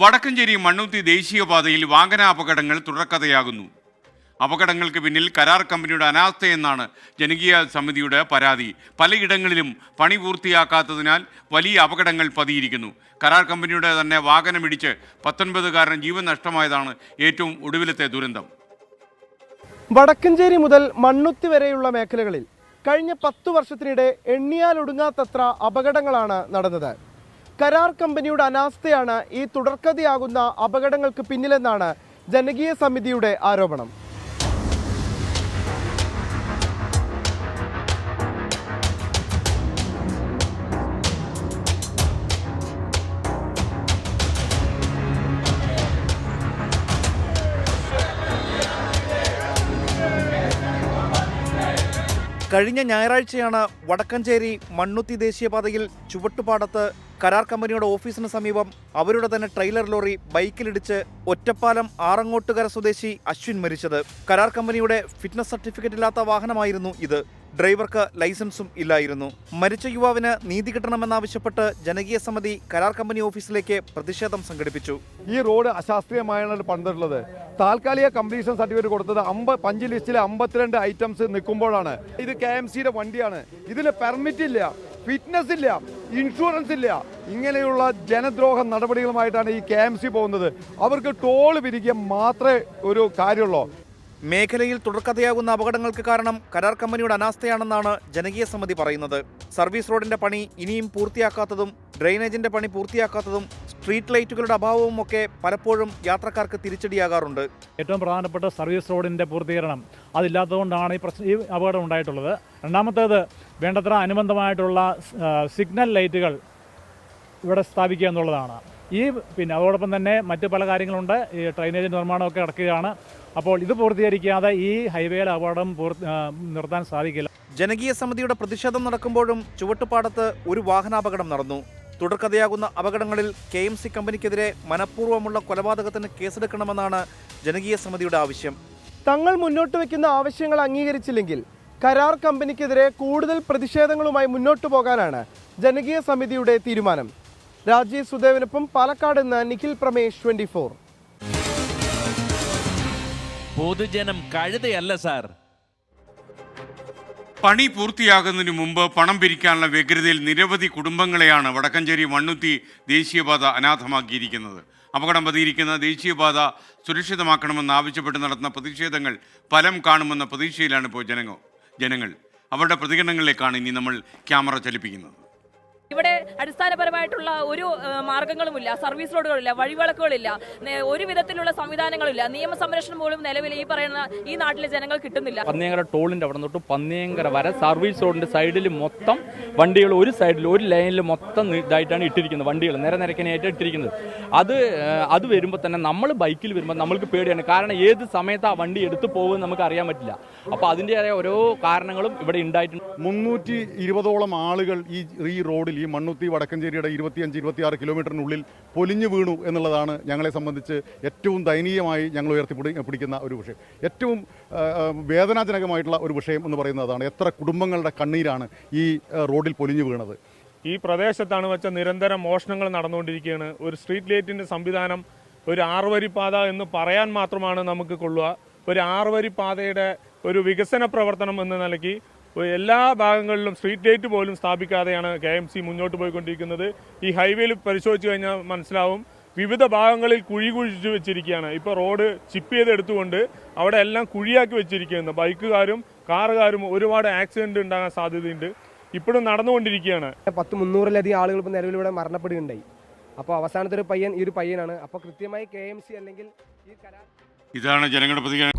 വടക്കഞ്ചേരി മണ്ണുത്തി ദേശീയപാതയിൽ വാഹനാപകടങ്ങൾ തുടർക്കഥയാകുന്നു. അപകടങ്ങൾക്ക് പിന്നിൽ കരാർ കമ്പനിയുടെ അനാസ്ഥയെന്നാണ് ജനകീയ സമിതിയുടെ പരാതി. പലയിടങ്ങളിലും പണി പൂർത്തിയാക്കാത്തതിനാൽ വലിയ അപകടങ്ങൾ പതിയിരിക്കുന്നു. കരാർ കമ്പനിയുടെ തന്നെ വാഹനമിടിച്ച് പത്തൊൻപതുകാരൻ ജീവൻ നഷ്ടമായതാണ് ഏറ്റവും ഒടുവിലത്തെ ദുരന്തം. വടക്കഞ്ചേരി മുതൽ മണ്ണുത്തി വരെയുള്ള മേഖലകളിൽ കഴിഞ്ഞ പത്തു വർഷത്തിനിടെ എണ്ണിയാലൊടുങ്ങാത്തത്ര അപകടങ്ങളാണ് നടന്നത്. കരാർ കമ്പനിയുടെ അനാസ്ഥയാണ് ഈ തുടർക്കഥയാകുന്ന അപകടങ്ങൾക്ക് പിന്നിലെന്നാണ് ജനകീയ സമിതിയുടെ ആരോപണം. കഴിഞ്ഞ ഞായറാഴ്ചയാണ് വടക്കഞ്ചേരി മണ്ണുത്തി ദേശീയപാതയിൽ ചുവട്ടുപാടത്ത് കരാർ കമ്പനിയുടെ ഓഫീസിന് സമീപം അവരുടെ തന്നെ ട്രെയിലർ ലോറി ബൈക്കിലിടിച്ച് ഒറ്റപ്പാലം ആറങ്ങോട്ടുകര സ്വദേശി അശ്വിൻ മരിച്ചത്. കരാർ കമ്പനിയുടെ ഫിറ്റ്നസ് സർട്ടിഫിക്കറ്റ് ഇല്ലാത്ത വാഹനമായിരുന്നു ഇത്. ഡ്രൈവർക്ക് ലൈസൻസും ഇല്ലായിരുന്നു. മരിച്ച യുവാവിന് നീതി കിട്ടണമെന്നാവശ്യപ്പെട്ട് ജനകീയ സമിതി കരാർ കമ്പനി ഓഫീസിലേക്ക് പ്രതിഷേധം സംഘടിപ്പിച്ചു. ഈ റോഡ് അശാസ്ത്രീയമായാണ് പണിതിട്ടുള്ളത്. താൽക്കാലിക കംപ്ലീഷൻ സർട്ടിഫിക്കറ്റ് കൊടുത്തത് അമ്പ പഞ്ച് ലിസ്റ്റിലെ അമ്പത്തിരണ്ട് ഐറ്റംസ് നിൽക്കുമ്പോഴാണ്. ഇത് കെ എം സിയുടെ വണ്ടിയാണ്. ഇതിന് പെർമിറ്റ് ഇല്ല ഫിറ്റ്നസ് ഇല്ല ഇൻഷുറൻസ് ഇല്ല. ഇങ്ങനെയുള്ള ജനദ്രോഹ നടപടികളുമായിട്ടാണ് ഈ കെ എം സി പോകുന്നത്. അവർക്ക് ടോൾ പിരിക്കുക മാത്രമേ ഒരു കാര്യമുള്ളൂ. മേഖലയിൽ തുടർക്കഥയാകുന്ന അപകടങ്ങൾക്ക് കാരണം കരാർ കമ്പനിയുടെ അനാസ്ഥയാണെന്നാണ് ജനകീയ സമിതി പറയുന്നത്. സർവീസ് റോഡിന്റെ പണി ഇനിയും പൂർത്തിയാക്കാത്തതും ഡ്രെയിനേജിന്റെ പണി പൂർത്തിയാക്കാത്തതും സ്ട്രീറ്റ് ലൈറ്റുകളുടെ അഭാവവും ഒക്കെ പലപ്പോഴും യാത്രക്കാർക്ക് തിരിച്ചടിയാകാറുണ്ട്. ഏറ്റവും പ്രധാനപ്പെട്ട സർവീസ് റോഡിന്റെ പൂർത്തീകരണം അതില്ലാത്തതുകൊണ്ടാണ് ഈ പ്രശ്നം ഈ അപകടം ഉണ്ടായിട്ടുള്ളത്. രണ്ടാമത്തേത് വേണ്ടത്ര അനുബന്ധമായിട്ടുള്ള സിഗ്നൽ ലൈറ്റുകൾ ഇവിടെ സ്ഥാപിക്കുക എന്നുള്ളതാണ്. ഈ പിന്നെ അതോടൊപ്പം തന്നെ മറ്റ് പല കാര്യങ്ങളുണ്ട്. ഈ ഡ്രൈനേജ് നിർമ്മാണമൊക്കെ നടക്കുകയാണ്. അപ്പോൾ ഇത് പൂർത്തീകരിക്കാതെ ഈ ഹൈവേയിലെ അപകടം നിർത്താൻ സാധിക്കില്ല. ജനകീയ സമിതിയുടെ പ്രതിഷേധം നടക്കുമ്പോഴും ചുവട്ടുപാടത്ത് ഒരു വാഹനാപകടം നടന്നു. തുടർക്കഥയാകുന്ന അപകടങ്ങളിൽ കെ എം സി കമ്പനിക്കെതിരെ മനഃപൂർവമുള്ള കൊലപാതകത്തിന് കേസെടുക്കണമെന്നാണ് ജനകീയ സമിതിയുടെ ആവശ്യം. തങ്ങൾ മുന്നോട്ട് വയ്ക്കുന്ന ആവശ്യങ്ങൾ അംഗീകരിച്ചില്ലെങ്കിൽ കരാർ കമ്പനിക്കെതിരെ കൂടുതൽ പ്രതിഷേധങ്ങളുമായി മുന്നോട്ടു പോകാനാണ് ജനകീയ സമിതിയുടെ തീരുമാനം. രാജീവ് സുദേവിനൊപ്പം പാലക്കാട് നിന്ന് നിഖിൽ പ്രമേഷ് ട്വന്റി ഫോർ. പൊതുജനം കഴുതയല്ല സാർ. പണി പൂർത്തിയാകുന്നതിന് മുമ്പ് പണം പിരിക്കാനുള്ള വ്യഗ്രതയിൽ നിരവധി കുടുംബങ്ങളെയാണ് വടക്കഞ്ചേരി മണ്ണുത്തി ദേശീയപാത അനാഥമാക്കിയിരിക്കുന്നത്. അപകടം പതിയിരിക്കുന്ന ദേശീയപാത സുരക്ഷിതമാക്കണമെന്ന് ആവശ്യപ്പെട്ട് നടത്തുന്ന പ്രതിഷേധങ്ങൾ ഫലം കാണുമെന്ന പ്രതീക്ഷയിലാണ് ഇപ്പോൾ ജനങ്ങൾ ജനങ്ങൾ. അവരുടെ പ്രതികരണങ്ങളിലേക്കാണ് ഇനി നമ്മൾ ക്യാമറ ചലിപ്പിക്കുന്നത്. ഇവിടെ അടിസ്ഥാനപരമായിട്ടുള്ള ഒരു മാർഗങ്ങളുമില്ല. സർവീസ് റോഡുകളില്ല വഴിവിളക്കുകളില്ല ഒരു വിധത്തിലുള്ള സംവിധാനങ്ങളില്ല. നിയമ സംരക്ഷണം പോലും നിലവിൽ ഈ പറയുന്ന ഈ നാട്ടിലെ ജനങ്ങൾ കിട്ടുന്നില്ല. പന്നിയങ്കര ടോളിന്റെ അവിടെ തൊട്ട് പന്നിയങ്കര വരെ സർവീസ് റോഡിന്റെ സൈഡിൽ മൊത്തം വണ്ടികൾ ഒരു സൈഡിൽ ഒരു ലൈനിൽ മൊത്തം ഇതായിട്ടാണ് ഇട്ടിരിക്കുന്നത് വണ്ടികൾ. നിര നിരക്കനായിട്ട് ഇട്ടിരിക്കുന്നത്. അത് അത് വരുമ്പോൾ തന്നെ നമ്മൾ ബൈക്കിൽ വരുമ്പോൾ നമ്മൾക്ക് പേടിയാണ്. കാരണം ഏത് സമയത്ത് ആ വണ്ടി എടുത്തു പോകുമെന്ന് നമുക്ക് അറിയാൻ പറ്റില്ല. അപ്പോൾ അതിന്റെതായ ഓരോ കാരണങ്ങളും ഇവിടെ ഉണ്ടായിട്ടുണ്ട്. മുന്നൂറ്റി ഇരുപതോളം ആളുകൾ ഈ ഈ റോഡിൽ ഈ മണ്ണുത്തി വടക്കഞ്ചേരിയുടെ ഇരുപത്തിയഞ്ച് ഇരുപത്തിയാറ് കിലോമീറ്ററിനുള്ളിൽ പൊലിഞ്ഞു വീണു എന്നുള്ളതാണ് ഞങ്ങളെ സംബന്ധിച്ച് ഏറ്റവും ദയനീയമായി ഞങ്ങൾ ഉയർത്തിപ്പിടി പിടിക്കുന്ന ഒരു വിഷയം. ഏറ്റവും വേദനാജനകമായിട്ടുള്ള ഒരു വിഷയം എന്ന് പറയുന്നതാണ് എത്ര കുടുംബങ്ങളുടെ കണ്ണീരാണ് ഈ റോഡിൽ പൊലിഞ്ഞു വീണത്. ഈ പ്രദേശത്താണ് വെച്ച നിരന്തരം മോഷണങ്ങൾ നടന്നുകൊണ്ടിരിക്കുകയാണ്. ഒരു സ്ട്രീറ്റ് ലൈറ്റിന്റെ സംവിധാനം ഒരു ആറുവരിപ്പാത എന്ന് പറയാൻ മാത്രമാണ് നമുക്ക് കൊള്ളുക. ഒരു ആറുവരിപ്പാതയുടെ ഒരു വികസന പ്രവർത്തനം എന്ന നിലയ്ക്ക് എല്ലാ ഭാഗങ്ങളിലും സ്ട്രീറ്റ് ലൈറ്റ് പോലും സ്ഥാപിക്കാതെയാണ് കെ എം സി മുന്നോട്ട് പോയിക്കൊണ്ടിരിക്കുന്നത്. ഈ ഹൈവേയിൽ പരിശോധിച്ച് കഴിഞ്ഞാൽ മനസ്സിലാവും വിവിധ ഭാഗങ്ങളിൽ കുഴി കുഴിച്ച് വെച്ചിരിക്കുകയാണ്. ഇപ്പോൾ റോഡ് ചിപ്പ് ചെയ്ത് എടുത്തുകൊണ്ട് അവിടെ എല്ലാം കുഴിയാക്കി വെച്ചിരിക്കുന്നു ബൈക്കുകാരും കാറുകാരും ഒരുപാട് ആക്സിഡന്റ് ഉണ്ടാകാൻ സാധ്യതയുണ്ട്. ഇപ്പോഴും നടന്നുകൊണ്ടിരിക്കുകയാണ്. പത്ത് മുന്നൂറിലധികം ആളുകൾ ഇപ്പോൾ നിലവിൽ ഇവിടെ മരണപ്പെടുകയുണ്ടായി. അപ്പോൾ അവസാനത്തെ ഒരു പയ്യൻ ഈ ഒരു പയ്യനാണ്. അപ്പോൾ കൃത്യമായി കെ എം സി അല്ലെങ്കിൽ ഈ കരാർ ഇതാണ് ജനങ്ങളുടെ പ്രതികരണം.